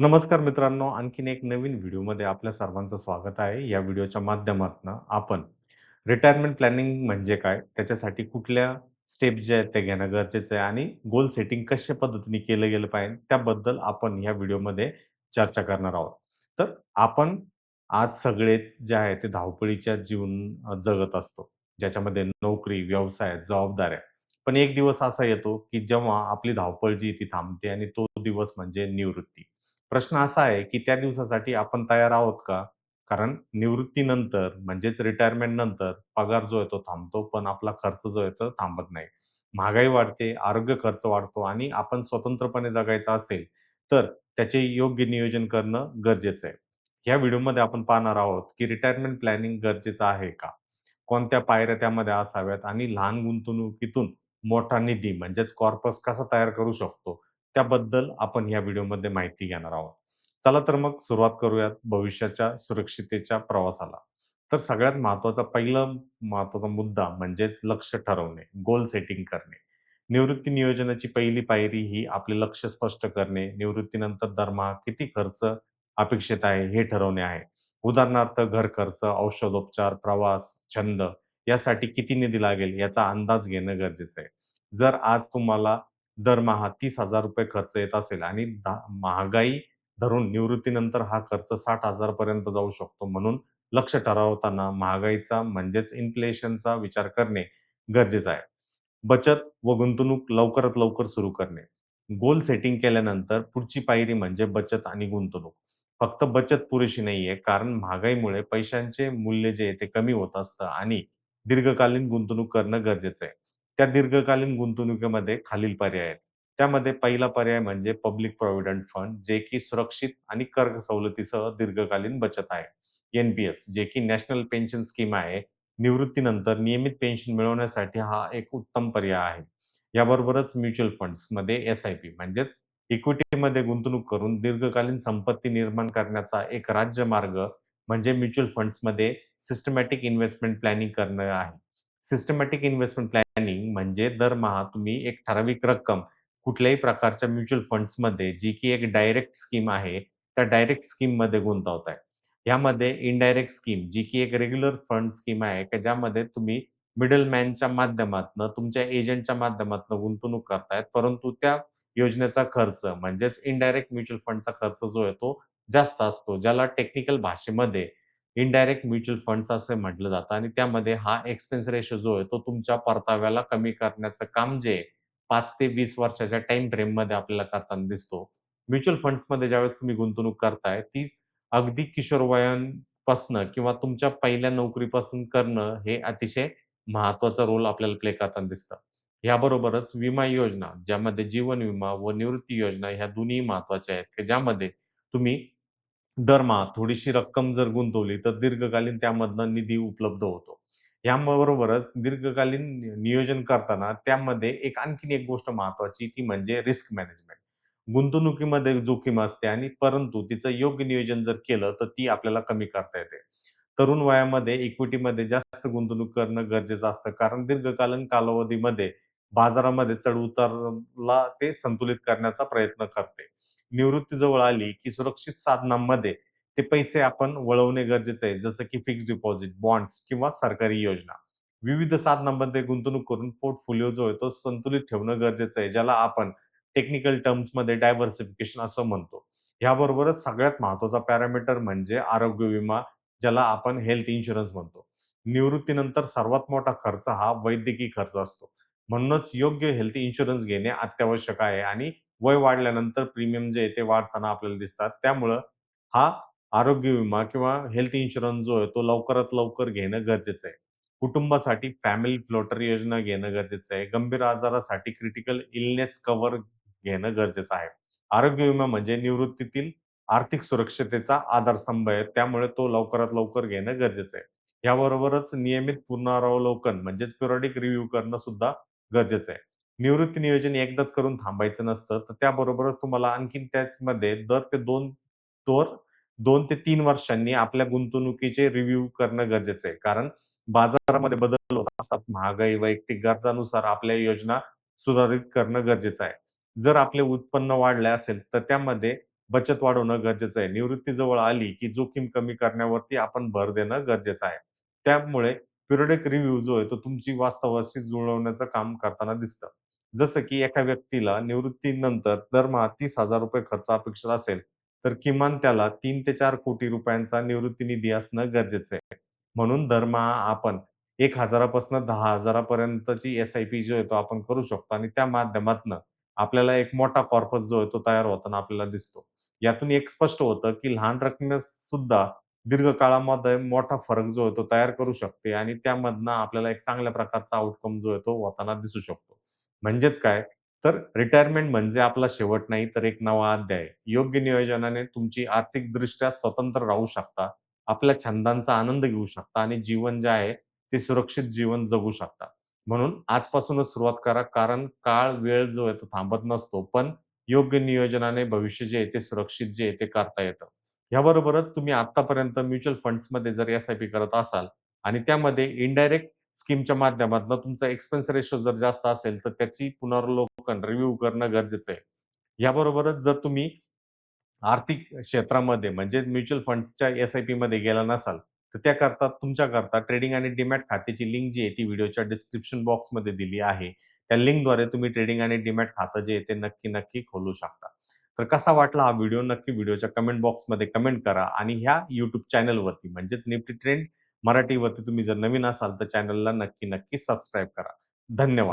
नमस्कार मित्रांनो, आणखीन एक नवीन व्हिडिओमध्ये आपल्या सर्वांचं स्वागत आहे. या व्हिडिओच्या माध्यमातून आपण रिटायरमेंट प्लॅनिंग म्हणजे काय? त्याच्यासाठी कुठल्या स्टेप्स जे आहेत ते घेणं गरजेचं आहे आणि गोल सेटिंग कशा पद्धतीने केलं गेलं पाहिजे त्याबद्दल आपण या व्हिडिओमध्ये चर्चा करणार आहोत. तर आपण आज सगळेच जे आहे ते धावपळीच्या जीवन जगत असतो. ज्याच्यामध्ये नोकरी, व्यवसाय, जबाबदाऱ्या. पण एक दिवस असा येतो, की जेव्हा आपली धावपळ जी ती थांबते आणि तो दिवस म्हणजे निवृत्ती. प्रश्न असा आहे, की त्या दिवसासाठी आपण तयार आहोत का? कारण निवृत्तीनंतर म्हणजेच रिटायरमेंट नंतर पगार जो आहे तो थांबतो, पण आपला खर्च जो आहे तो थांबत नाही. महागाई वाढते, आरोग्य खर्च वाढतो आणि आपण स्वतंत्रपणे जगायचा असेल, तर त्याचे योग्य नियोजन करणं गरजेचं आहे. या व्हिडिओमध्ये आपण पाहणार आहोत, की रिटायरमेंट प्लॅनिंग गरजेचं आहे का? कोणत्या पायऱ्या त्यामध्ये असाव्यात आणि लहान गुंतवणुकीतून मोठा निधी म्हणजेच कॉर्पस कसा तयार करू शकतो, त्याबद्दल आपण या व्हिडिओमध्ये माहिती घेणार आहोत. चला तर मग सुरुवात करूयात भविष्याच्या सुरक्षिततेच्या प्रवासाला. तर सगळ्यात महत्त्वाचा पहिला महत्त्वाचा मुद्दा म्हणजेच लक्ष ठरवणे, गोल सेटिंग करणे. निवृत्ती नियोजनाची पहिली पायरी ही आपले लक्ष्य स्पष्ट करणे, निवृत्तीनंतर दरमहा किती खर्च अपेक्षित आहे हे ठरवणे आहे. उदाहरणार्थ घर खर्च, औषधोपचार, प्रवास, छंद यासाठी किती निधी लागेल याचा अंदाज घेणं गरजेचं आहे. जर आज तुम्हाला दरमहा ₹30,000 खर्च येत असेल आणि महागाई धरून निवृत्तीनंतर हा खर्च 60,000 पर्यंत जाऊ शकतो. म्हणून लक्ष ठरवताना महागाईचा म्हणजेच इन्फ्लेशनचा विचार करणे गरजेचं आहे. बचत व गुंतवणूक लवकरात लवकर सुरू करणे. गोल सेटिंग केल्यानंतर पुढची पायरी म्हणजे बचत आणि गुंतवणूक. फक्त बचत पुरेशी नाहीये, कारण महागाईमुळे पैशांचे मूल्य जे आहे ते कमी होत असतं आणि दीर्घकालीन गुंतवणूक करणं गरजेचं आहे. त्या दीर्घकालीन गुंतवणुकीमध्ये खालील पर्याय आहेत. त्यामध्ये पहिला पर्याय म्हणजे पब्लिक प्रॉव्हिडंट फंड, जे की सुरक्षित आणि कर सवलतीसह दीर्घकालीन बचत आहे. एन-पी-एस, जे की नॅशनल पेन्शन स्कीम आहे. निवृत्तीनंतर नियमित पेन्शन मिळवण्यासाठी हा एक उत्तम पर्याय आहे. याबरोबरच म्युच्युअल फंड्समध्ये एस-आय-पी म्हणजेच इक्विटीमध्ये गुंतवणूक करून दीर्घकालीन संपत्ती निर्माण करण्याचा एक राज्य मार्ग म्हणजे म्युच्युअल फंड्समध्ये सिस्टमॅटिक इन्व्हेस्टमेंट प्लॅनिंग करणं आहे. सिस्टमॅटिक इन्व्हेस्टमेंट प्लॅनिंग म्हणजे दरमहा तुम्ही एक ठराविक रक्कम कुठल्याही प्रकारच्या म्युच्युअल फंड्समध्ये जी की एक डायरेक्ट स्कीम आहे, त्या डायरेक्ट स्कीममध्ये गुंतवताय. यामध्ये इनडायरेक्ट स्कीम जी की एक रेग्युलर फंड स्कीम आहे, की ज्यामध्ये तुम्ही मिडलमॅनच्या माध्यमातून तुमच्या एजंटच्या माध्यमातून गुंतवणूक करतायत. परंतु त्या योजनेचा खर्च म्हणजेच इनडायरेक्ट म्युच्युअल फंडचा खर्च जो आहे तो जास्त असतो. ज्याला टेक्निकल भाषेमध्ये इनडायरेक्ट म्युच्युअल फंड्स असं म्हटलं जातं आणि त्यामध्ये हा एक्सपेन्स रेशो जो आहे तो तुमच्या परताव्याला कमी करण्याचं काम जे पाच ते वीस वर्षाच्या टाइम फ्रेममध्ये आपल्याला करताना दिसतो. म्युच्युअल फंड्समध्ये ज्यावेळेस तुम्ही गुंतवणूक करताय, ती अगदी किशोरवयांपासनं किंवा तुमच्या पहिल्या नोकरीपासून करणं हे अतिशय महत्त्वाचा रोल आपल्याला प्ले करताना दिसतं. याबरोबरच विमा योजना, ज्यामध्ये जीवन विमा व निवृत्ती योजना ह्या दोन्ही महत्त्वाच्या आहेत, की ज्यामध्ये तुम्ही दरमहा थोडीशी रक्कम जर गुंतवली, तर दीर्घकालीन त्यामधनं निधी उपलब्ध होतो. याबरोबरच दीर्घकालीन नियोजन करताना त्यामध्ये एक आणखीन एक गोष्ट महत्वाची ती म्हणजे रिस्क मॅनेजमेंट. गुंतवणुकीमध्ये जोखीम असते आणि परंतु तिचं योग्य नियोजन जर केलं, तर ती आपल्याला कमी करता येते. तरुण वयामध्ये इक्विटीमध्ये जास्त गुंतवणूक करणं गरजेचं असतं, कारण दीर्घकालीन कालावधीमध्ये बाजारामध्ये चढ-उतारला ते संतुलित करण्याचा प्रयत्न करते. निवृत्ती जवळ आली, की सुरक्षित साधनांमध्ये ते पैसे आपण वळवणे गरजेचं आहे. जसं की फिक्स्ड डिपॉझिट, बॉन्ड्स किंवा सरकारी योजना. विविध साधनांमध्ये गुंतवणूक करून पोर्टफोलिओ जो आहे तो संतुलित ठेवणं गरजेचं आहे. ज्याला आपण टेक्निकल टर्म्समध्ये डायव्हर्सिफिकेशन असं म्हणतो. याबरोबरच सगळ्यात महत्त्वाचा पॅरामीटर म्हणजे आरोग्य विमा, ज्याला आपण हेल्थ इन्शुरन्स म्हणतो. निवृत्तीनंतर सर्वात मोठा खर्च हा वैद्यकीय खर्च असतो. म्हणूनच योग्य हेल्थ इन्शुरन्स घेणे अत्यावश्यक आहे आणि वय वाढल्यानंतर प्रीमियम जे आहे ते वाढताना आपल्याला दिसतात. त्यामुळं हा आरोग्य विमा किंवा हेल्थ इन्शुरन्स जो आहे तो लवकरात लवकर घेणं गरजेचं आहे. कुटुंबासाठी फॅमिली फ्लोटर योजना घेणं गरजेचं आहे. गंभीर आजारासाठी क्रिटिकल इलनेस कव्हर घेणं गरजेचं आहे. आरोग्य विमा म्हणजे निवृत्तीतील आर्थिक सुरक्षतेचा आधारस्तंभ आहे. त्यामुळे तो लवकरात लवकर घेणं गरजेचं आहे. याबरोबरच नियमित पुनरावलोकन म्हणजेच पिरियडिक रिव्ह्यू करणं सुद्धा गरजेचं आहे. निवृत्ती नियोजन एकदाच करून थांबायचं नसतं, तर त्याबरोबरच तुम्हाला आणखीन त्याचमध्ये दर ते दोन दर दोन ते तीन वर्षांनी आपल्या गुंतवणुकीचे रिव्ह्यू करणं गरजेचं आहे. कारण बाजारामध्ये बदल होत असतात. महागाई, वैयक्तिक गरजानुसार आपल्या योजना सुधारित करणं गरजेचं आहे. जर आपले उत्पन्न वाढले असेल, तर त्यामध्ये बचत वाढवणं गरजेचं आहे. निवृत्ती जवळ आली, की जोखीम कमी करण्यावरती आपण भर देणं गरजेचं आहे. त्यामुळे पिरियडिक रिव्ह्यू जो आहे, तो तुमची वास्तवाशी जुळवण्याचं काम करताना दिसतं. जसं की एका व्यक्तीला निवृत्तीनंतर दरमहा ₹30,000 खर्च अपेक्षित असेल, तर किमान त्याला 3 ते 4 कोटी रुपयांचा निवृत्ती निधी असणं गरजेचं आहे. म्हणून दरमहा आपण 1,000 पासून 10,000 पर्यंतची एस-आय-पी जो आहे, तो आपण करू शकतो आणि त्या माध्यमातनं आपल्याला एक मोठा कॉर्पस जो आहे, तो तयार होताना आपल्याला दिसतो. यातून एक स्पष्ट होतं, की लहान रकमेस सुद्धा दीर्घकाळामध्ये मोठा फरक जो आहे, तो तयार करू शकते आणि त्यामधनं आपल्याला एक चांगल्या प्रकारचा आउटकम जो आहे, तो होताना दिसू शकतो. म्हणजेच काय, तर रिटायरमेंट म्हणजे आपला शेवट नाही, तर एक नवा अध्याय. योग्य नियोजनाने तुमची आर्थिकदृष्ट्या स्वतंत्र राहू शकता, आपल्या छंदांचा आनंद घेऊ शकता आणि जीवन जे आहे, ते सुरक्षित जीवन जगू शकता. म्हणून आजपासूनच सुरुवात करा, कारण काळ, वेळ जो आहे, तो थांबत नसतो. पण योग्य नियोजनाने भविष्य जे आहे, ते सुरक्षित जे आहे, ते करता येतं. याबरोबरच तुम्ही आतापर्यंत म्युच्युअल फंड्समध्ये जर एस-आय-पी करत असाल आणि त्यामध्ये इनडायरेक्ट स्कीमच्या माध्यमातून तुमचा एक्सपेन्स रेशो जर जास्त असेल, तर त्याची पुनर्वलोकन, रिव्ह्यू करणं गरजेचं आहे. याबरोबरच जर तुम्ही आर्थिक क्षेत्रामध्ये म्हणजे म्युच्युअल फंड्सच्या एस-आय-पीमध्ये गेला नसाल, तर त्याकरता तुमच्याकरता ट्रेडिंग आणि डीमॅट खात्याची लिंक जी आहे, ती व्हिडिओच्या डिस्क्रिप्शन बॉक्समध्ये दिली आहे. त्या लिंकद्वारे तुम्ही ट्रेडिंग आणि डीमॅट खातं जे आहे, ते नक्की, नक्की खोलू शकता. तर कसा वाटला हा व्हिडिओ? नक्की व्हिडिओच्या कमेंट बॉक्समध्ये कमेंट करा आणि ह्या युट्यूब चॅनलवरती म्हणजेच निफ्टी ट्रेंड मराठीवरती तुम्ही जर नवीन असाल, तर चॅनलला नक्की, नक्की सबस्क्राईब करा. धन्यवाद.